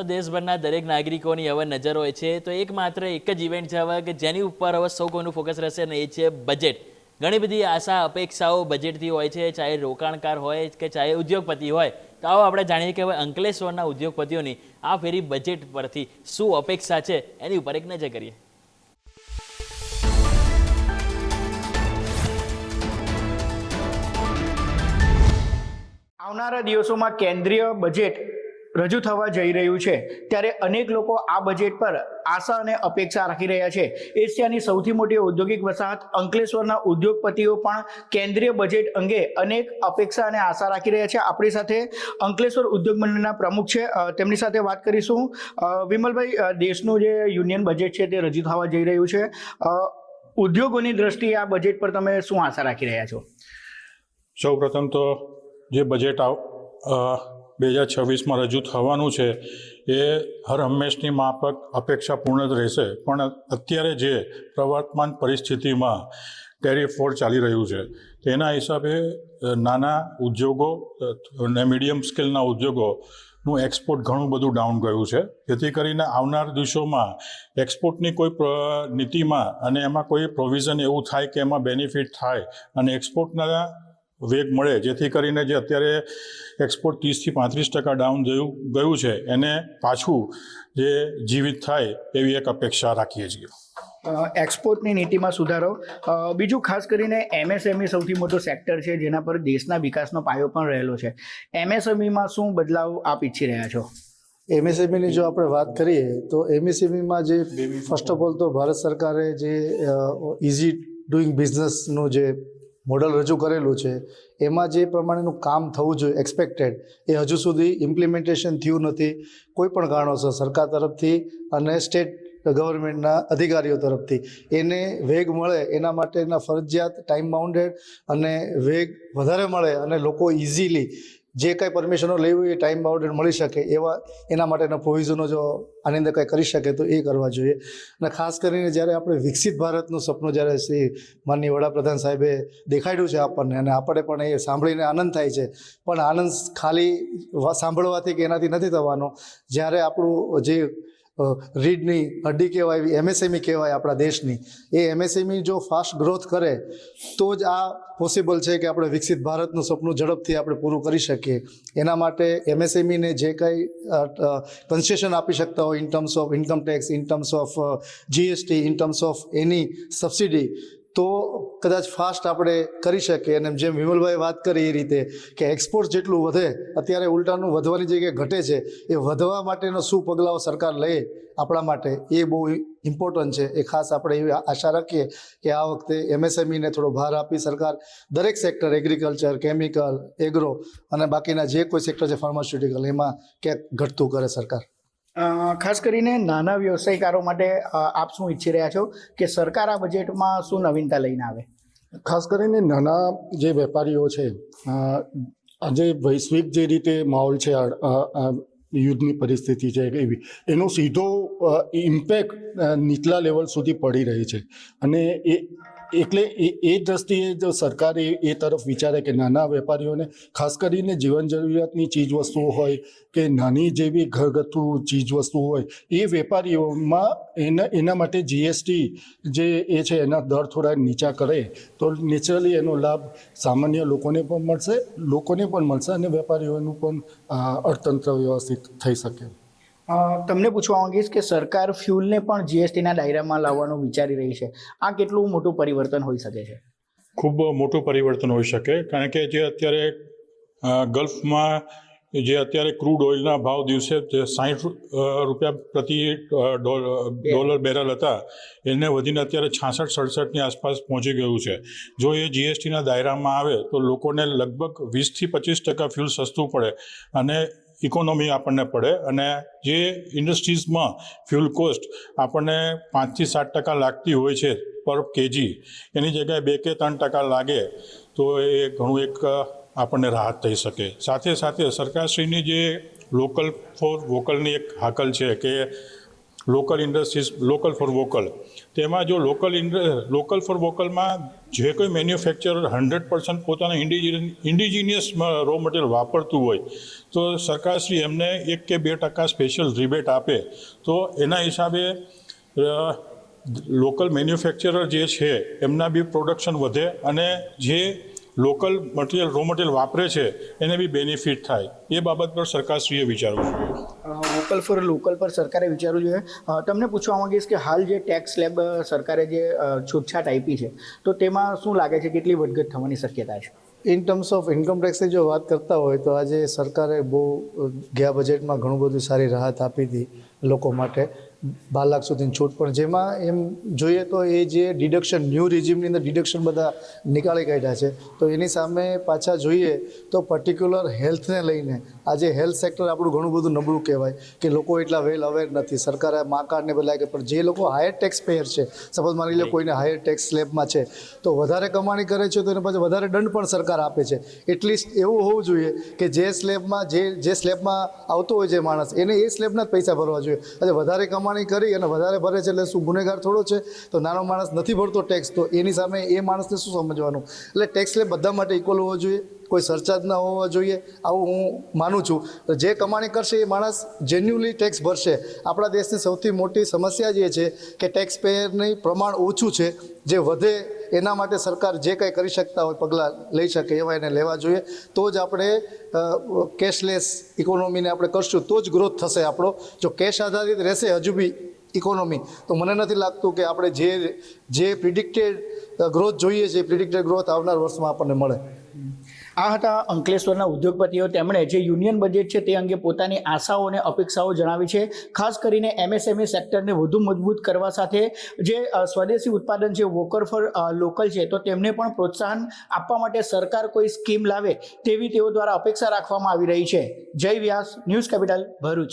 તો દેશભરના દરેક નાગરિકોની હવે નજર હોય છે. તો એક માત્ર એક જ ઇવેન્ટ છે હવે કે જેની ઉપર હવે સૌ કોઈનું ફોકસ રહેશે ને એ છે બજેટ ઘણી બધી આશા, અપેક્ષાઓ બજેટથી હોય છે, ચાહે રોકાણકાર હોય કે ચાહે ઉદ્યોગપતિ હોય. તો આવો આપણે જાણીએ કે હવે અંકલેશ્વરના ઉદ્યોગપતિઓની આ ફેરી બજેટ પરથી શું અપેક્ષા છે? એની ઉપર એક નજર કરીએ. આવનારા દિવસોમાં કેન્દ્રીય બજેટ રજૂ થવા જઈ રહ્યું છે. ત્યારે અનેક લોકો આ બજેટ પર આશા અને અપેક્ષા રાખી રહ્યા છે. એશિયાની સૌથી મોટી ઔદ્યોગિક વસાહત અંકલેશ્વરના ઉદ્યોગપતિઓ પણ કેન્દ્રીય બજેટ અંગે અનેક અપેક્ષા અને આશા રાખી રહ્યા છે. આપણી સાથે અંકલેશ્વર ઉદ્યોગ મંડળના પ્રમુખ છે. તેમની સાથે વાત કરીશું. વિમલભાઈ દેશનું જે યુનિયન બજેટ છે તે રજૂ થવા જઈ રહ્યું છે. ઉદ્યોગોની દ્રષ્ટિએ આ બજેટ પર તમે શું આશા રાખી રહ્યા છો? સૌ પ્રથમ તો જે બજેટ આવ બે હજાર છવ્વીસમાં રજૂ થવાનું છે, એ હર હંમેશની માફક અપેક્ષાપૂર્ણ જ રહેશે. પણ અત્યારે જે પ્રવર્તમાન પરિસ્થિતિમાં ટેરિફ વોર ચાલી રહ્યું છે, તેના હિસાબે નાના ઉદ્યોગો અને મીડિયમ સ્કેલના ઉદ્યોગોનું એક્સપોર્ટ ઘણું બધું ડાઉન ગયું છે. જેથી કરીને આવનાર દિવસોમાં એક્સપોર્ટની કોઈ નીતિમાં અને એમાં કોઈ પ્રોવિઝન એવું થાય કે એમાં બેનિફિટ થાય અને એક્સપોર્ટના વેગ મળે જેથી કરીને જે અત્યારે એક્સપોર્ટ ત્રીસથી પાંત્રીસ ટકા ડાઉન ગયું ગયું છે એને પાછું જે જીવિત થાય એવી એક અપેક્ષા રાખીએ છીએ. એક્સપોર્ટની નીતિમાં સુધારો. બીજું ખાસ કરીને એમએસએમઈ સૌથી મોટો સેક્ટર છે જેના પર દેશના વિકાસનો પાયો પણ રહેલો છે. એમએસએમઈમાં શું બદલાવ આપ ઈચ્છી રહ્યા છો? એમએસએમઈની જો આપણે વાત કરીએ તો એમએસએમઈમાં જે ફર્સ્ટ ઓફ ઓલ તો ભારત સરકારે જે ઇઝી ડુઈંગ બિઝનેસનું જે મોડલ રજૂ કરેલું છે. એમાં જે પ્રમાણેનું કામ થવું જોઈએ એક્સપેક્ટેડ એ હજુ સુધી ઇમ્પ્લિમેન્ટેશન થયું નથી. કોઈ પણ કારણોસર સરકાર તરફથી અને સ્ટેટ ગવર્મેન્ટના અધિકારીઓ તરફથી. એને વેગ મળે એના માટેના ફરજિયાત ટાઈમ બાઉન્ડેડ અને વેગ વધારે મળે અને લોકો ઇઝીલી જે કાંઈ પરમિશનો લેવી એ ટાઈમ બાઉન્ડેડ મળી શકે એવા એના માટેના પ્રોવિઝનો જો આની અંદર કંઈ કરી શકે તો એ કરવા જોઈએ. અને ખાસ કરીને જ્યારે આપણે વિકસિત ભારતનું સપનું જ્યારે શ્રી માનનીય વડાપ્રધાન સાહેબે દેખાડ્યું છે આપણને અને આપણે પણ એ સાંભળીને આનંદ થાય છે, પણ આનંદ ખાલી સાંભળવાથી કે એનાથી નથી થવાનો. જ્યારે આપણું જે રીડની હડ્ડી કહેવાય એમએસએમઈ કહેવાય આપણા દેશની. એ એમએસએમઈ જો ફાસ્ટ ગ્રોથ કરે, તો જ આ પોસિબલ છે કે આપણે વિકસિત ભારતનું સપનું ઝડપથી આપણે પૂરું કરી શકીએ. એના માટે એમએસએમઈને જે કંઈ કન્સેશન આપી શકતા હોય in terms of income tax in terms of GST in terms of any subsidy તો કદાચ ફાસ્ટ આપણે કરી શકીએ. અને જેમ વિમલભાઈ વાત કરી એ રીતે કે એક્સપોર્ટ જેટલું વધે, અત્યારે ઉલટાનું વધવાની જગ્યાએ ઘટે છે. એ વધવા માટેનો શું પગલાઓ સરકાર લે આપણા માટે, એ બહુ ઇમ્પોર્ટન્ટ છે. એ ખાસ આપણે એવી આશા રાખીએ કે આ વખતે એમએસએમઈને થોડો ભાર આપી સરકાર દરેક સેક્ટર એગ્રીકલ્ચર કેમિકલ એગ્રો અને બાકીના જે કોઈ સેક્ટર છે ફાર્માસ્યુટિકલ એમાં ક્યાંક ઘટતું કરે સરકાર. ખાસ કરીને નાના વ્યવસાયકારો માટે આપ શું ઈચ્છી રહ્યા છો કે સરકાર આ બજેટમાં શું નવીનતા લઈને આવે? ખાસ કરીને નાના જે વેપારીઓ છે આજે વૈશ્વિક જે રીતે માહોલ છે યુદ્ધની પરિસ્થિતિ છે એવી, એનો સીધો ઇમ્પેક્ટ નીચલા લેવલ સુધી પડી રહી છે. અને એ એટલે એ એ દ્રષ્ટિએ જો સરકાર એ એ તરફ વિચારે કે નાના વેપારીઓને, ખાસ કરીને જીવન જરૂરિયાતની ચીજ વસ્તુઓ હોય કે નાની જેવી ઘરગથ્થુ ચીજ વસ્તુઓ હોય, એ વેપારીઓમાં એના એના માટે જીએસટી જે એ છે, એના દર થોડા નીચા કરે, તો નેચરલી એનો લાભ સામાન્ય લોકોને પણ મળશે, લોકોને પણ મળશે અને વેપારીઓનું પણ અર્થતંત્ર વ્યવસ્થિત થઈ શકે. તમને પૂછવા માંગીશ કે સરકાર ફ્યુલને પણ જીએસટીના દાયરામાં લાવવાનું વિચારી રહી છે. આ કેટલું મોટું પરિવર્તન હોઈ શકે છે? ખૂબ મોટું પરિવર્તન હોઈ શકે કારણ કે જે અત્યારે ગલ્ફમાં જે અત્યારે ક્રૂડ ઓઇલના ભાવ દિવસે સાહીઠ સાઠ રૂપિયા પ્રતિ ડોલર બેરલ હતા એને વધીને અત્યારે છાસઠ સડસઠની આસપાસ પહોંચી ગયું છે. જો એ જીએસટીના દાયરામાં આવે તો લોકોને લગભગ વીસથી પચીસ ટકા ફ્યુલ સસ્તું પડે. અને ઇકોનોમી આપણને પડે અને જે ઇન્ડસ્ટ્રીઝમાં ફ્યુલ કોસ્ટ આપણને પાંચથી સાત ટકા લાગતી હોય છે પર કેજી એની જગ્યાએ બે કે ત્રણ ટકા લાગે, તો એ ઘણું એક આપણને રાહત થઈ શકે. સાથે સાથે સરકારશ્રીની જે લોકલ ફોર વોકલની એક હાકલ છે કે local industries local for vocal તેમાં જો લોકલ લોકલ ફોર વોકલમાં જે કોઈ મેન્યુફેક્ચરર હંડ્રેડ પર્સન્ટ પોતાના ઇન્ડિજિનિયસ રો મટીરિયલ વાપરતું હોય, તો સરકારશ્રી એમને એક કે બે ટકા સ્પેશિયલ રિબેટ આપે. તો એના હિસાબે લોકલ મેન્યુફેક્ચરર જે છે, એમના બી પ્રોડક્શન વધે અને જે લોકલ મટીરિયલ રો મટીરિયલ વાપરે છે, એને બી બેનિફિટ થાય. એ બાબત પર સરકારશ્રીએ વિચારવું જોઈએ વોકલ ફોર લોકલ પર સરકારે વિચારવું જોઈએ. તમને પૂછવા માંગીશ કે હાલ જે ટેક્સ સ્લેબ સરકારે જે છૂટછાટ આપી છે, તો તેમાં શું લાગે છે, કેટલી વધઘટ થવાની શક્યતા છે? ઇન ટર્મ્સ ઓફ ઇન્કમ ટેક્સની જો વાત કરતા હોય, તો આજે સરકારે બહુ ગયા બજેટમાં ઘણું બધું સારી રાહત આપી હતી લોકો માટે. બાર લાખ સુધીની છૂટ પણ જેમાં એમ જોઈએ તો એ જે ડિડક્શન ન્યૂ રિઝિમની અંદર ડિડક્શન બધા નીકાળી કાઢ્યા છે. તો એની સામે પાછા જોઈએ તો પર્ટિક્યુલર હેલ્થને લઈને આજે હેલ્થ સેક્ટર આપણું ઘણું બધું નબળું કહેવાય કે લોકો એટલા વેલ અવેર નથી. સરકારે મા કાર્ડને બદલાય કે પણ જે લોકો હાયર ટેક્સ પેયર છે સપોઝ માની લો કોઈને હાયર ટેક્સ સ્લેબમાં છે તો વધારે કમાણી કરે છે તો એને પાછું વધારે દંડ પણ સરકાર આપે છે. એટલીસ્ટ એવું હોવું જોઈએ કે જે સ્લેબમાં જે જે સ્લેબમાં આવતો હોય છે માણસ એને એ સ્લેબના જ પૈસા ભરવા જોઈએ. આજે વધારે કમાણી કરી અને વધારે ભરે છે એટલે શું ગુનેગાર થોડો છે? તો નાનો માણસ નથી ભરતો ટેક્સ તો એની સામે એ માણસને શું સમજવાનું? એટલે ટેક્સ લે બધા માટે ઇક્વલ હોવો જોઈએ. કોઈ સરચાર્જ ના હોવા જોઈએ, આવું હું માનું છું. તો જે કમાણી કરશે એ માણસ જેન્યુઅલી ટેક્સ ભરશે. આપણા દેશની સૌથી મોટી સમસ્યા જે છે કે ટેક્સ પેયરની પ્રમાણ ઓછું છે, જે વધે એના માટે સરકાર જે કંઈ કરી શકતા હોય, પગલાં લઈ શકે એવા એને લેવા જોઈએ. તો જ આપણે કેશલેસ ઇકોનોમીને આપણે કરશું, તો જ ગ્રોથ થશે આપણો. જો કેશ આધારિત રહેશે હજુ બી ઇકોનોમી તો મને નથી લાગતું કે આપણે જે જે પ્રિડિક્ટેડ ગ્રોથ જોઈએ છે પ્રિડિક્ટેડ ગ્રોથ આવનાર વર્ષમાં આપણને મળે. આ હતા અંકલેશ્વરના ઉદ્યોગપતિઓ. તેમણે જે યુનિયન બજેટ છે તે અંગે પોતાની આશાઓ અને અપેક્ષાઓ જણાવી છે. ખાસ કરીને એમએસએમઈ સેક્ટરને વધુ મજબૂત કરવા સાથે જે સ્વદેશી ઉત્પાદન છે, વોકર ફોર લોકલ છે, તો તેમને પણ પ્રોત્સાહન આપવા માટે સરકાર કોઈ સ્કીમ લાવે તેવી તેઓ દ્વારા અપેક્ષા રાખવામાં આવી રહી છે. જય વ્યાસ, ન્યૂઝ કેપિટલ ભરૂચ.